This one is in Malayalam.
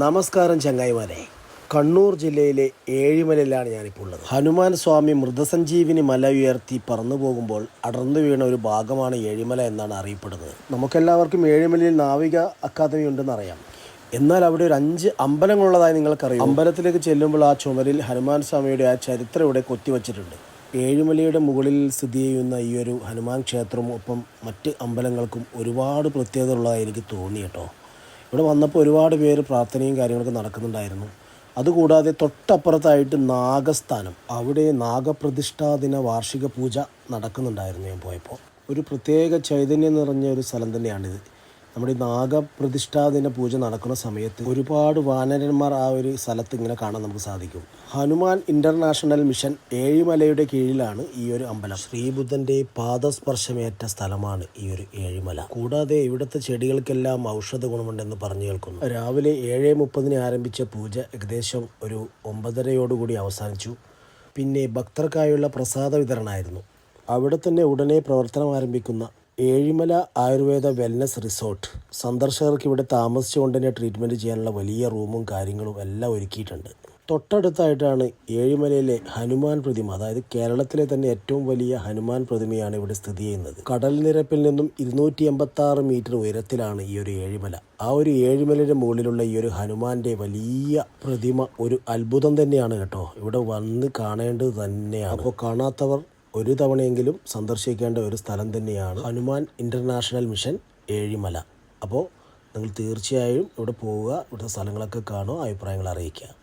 നമസ്കാരം ചങ്ങായിമാരെ. കണ്ണൂർ ജില്ലയിലെ ഏഴിമലയിലാണ് ഞാനിപ്പോൾ ഉള്ളത്. ഹനുമാൻ സ്വാമി മൃതസഞ്ജീവിനി മല ഉയർത്തി പറന്നു പോകുമ്പോൾ അടർന്നു വീണ ഒരു ഭാഗമാണ് ഏഴിമല എന്നാണ് അറിയപ്പെടുന്നത്. നമുക്കെല്ലാവർക്കും ഏഴിമലയിൽ നാവിക അക്കാദമി ഉണ്ടെന്ന് അറിയാം. എന്നാൽ അവിടെ ഒരു അഞ്ച് അമ്പലങ്ങളുള്ളതായി നിങ്ങൾക്കറിയാം. അമ്പലത്തിലേക്ക് ചെല്ലുമ്പോൾ ആ ചുമരിൽ ഹനുമാൻ സ്വാമിയുടെ ആ ചരിത്രം ഇവിടെ കൊത്തിവച്ചിട്ടുണ്ട്. ഏഴുമലയുടെ മുകളിൽ സ്ഥിതി ചെയ്യുന്ന ഈ ഒരു ഹനുമാൻ ക്ഷേത്രവും ഒപ്പം മറ്റ് അമ്പലങ്ങൾക്കും ഒരുപാട് പ്രത്യേകത ഉള്ളതായി എനിക്ക് തോന്നി കേട്ടോ ഇവിടെ വന്നപ്പോൾ ഒരുപാട് പേര് പ്രാർത്ഥനയും കാര്യങ്ങളൊക്കെ നടക്കുന്നുണ്ടായിരുന്നു. അതുകൂടാതെ തൊട്ടപ്പുറത്തായിട്ട് നാഗസ്ഥാനം അവിടെ നാഗപ്രതിഷ്ഠാ ദിന വാർഷിക പൂജ നടക്കുന്നുണ്ടായിരുന്നു ഞാൻ പോയപ്പോൾ. ഒരു പ്രത്യേക ചൈതന്യം നിറഞ്ഞ ഒരു സ്ഥലം തന്നെയാണിത്. നമ്മുടെ നാഗപ്രതിഷ്ഠാ ദിന പൂജ നടക്കുന്ന സമയത്ത് ഒരുപാട് വാനരന്മാർ ആ ഒരു സ്ഥലത്ത് ഇങ്ങനെ കാണാൻ നമുക്ക് സാധിക്കും. ഹനുമാൻ ഇന്റർനാഷണൽ മിഷൻ ഏഴിമലയുടെ കീഴിലാണ് ഈ ഒരു അമ്പലം. ശ്രീബുദ്ധന്റെ പാദസ്പർശമേറ്റ സ്ഥലമാണ് ഈ ഒരു ഏഴിമല. കൂടാതെ ഇവിടുത്തെ ചെടികൾക്കെല്ലാം ഔഷധ ഗുണമുണ്ടെന്ന് പറഞ്ഞു കേൾക്കുന്നു. രാവിലെ ഏഴ് മുപ്പതിന് ആരംഭിച്ച പൂജ ഏകദേശം ഒരു ഒമ്പതരയോടുകൂടി അവസാനിച്ചു. പിന്നെ ഭക്തർക്കായുള്ള പ്രസാദ വിതരണമായിരുന്നു. അവിടെ തന്നെ ഉടനെ പ്രവർത്തനം ആരംഭിക്കുന്ന ഏഴിമല ആയുർവേദ വെൽനസ് റിസോർട്ട് സന്ദർശകർക്ക് ഇവിടെ താമസിച്ചുകൊണ്ട് തന്നെ ട്രീറ്റ്മെന്റ് ചെയ്യാനുള്ള വലിയ റൂമും കാര്യങ്ങളും എല്ലാം ഒരുക്കിയിട്ടുണ്ട്. തൊട്ടടുത്തായിട്ടാണ് ഏഴിമലയിലെ ഹനുമാൻ പ്രതിമ അതായത് കേരളത്തിലെ തന്നെ ഏറ്റവും വലിയ ഹനുമാൻ പ്രതിമയാണ് ഇവിടെ സ്ഥിതി ചെയ്യുന്നത്. കടൽ നിരപ്പിൽ നിന്നും ഇരുന്നൂറ്റി എൺപത്തി മീറ്റർ ഉയരത്തിലാണ് ഈ ഒരു ഏഴിമല. ആ ഒരു ഏഴിമലയുടെ മുകളിലുള്ള ഈ ഒരു ഹനുമാന്റെ വലിയ പ്രതിമ ഒരു അത്ഭുതം തന്നെയാണ് കേട്ടോ. ഇവിടെ വന്ന് കാണേണ്ടത് തന്നെയാണ്. അപ്പോൾ കാണാത്തവർ ഒരു തവണയെങ്കിലും സന്ദർശിക്കേണ്ട ഒരു സ്ഥലം തന്നെയാണ് ഹനുമാൻ ഇന്റർനാഷണൽ മിഷൻ ഏഴിമല. അപ്പോൾ നിങ്ങൾ തീർച്ചയായും ഇവിടെ പോവുക ഇവിടുത്തെ സ്ഥലങ്ങളൊക്കെ കാണുക അഭിപ്രായങ്ങൾ അറിയിക്കുക.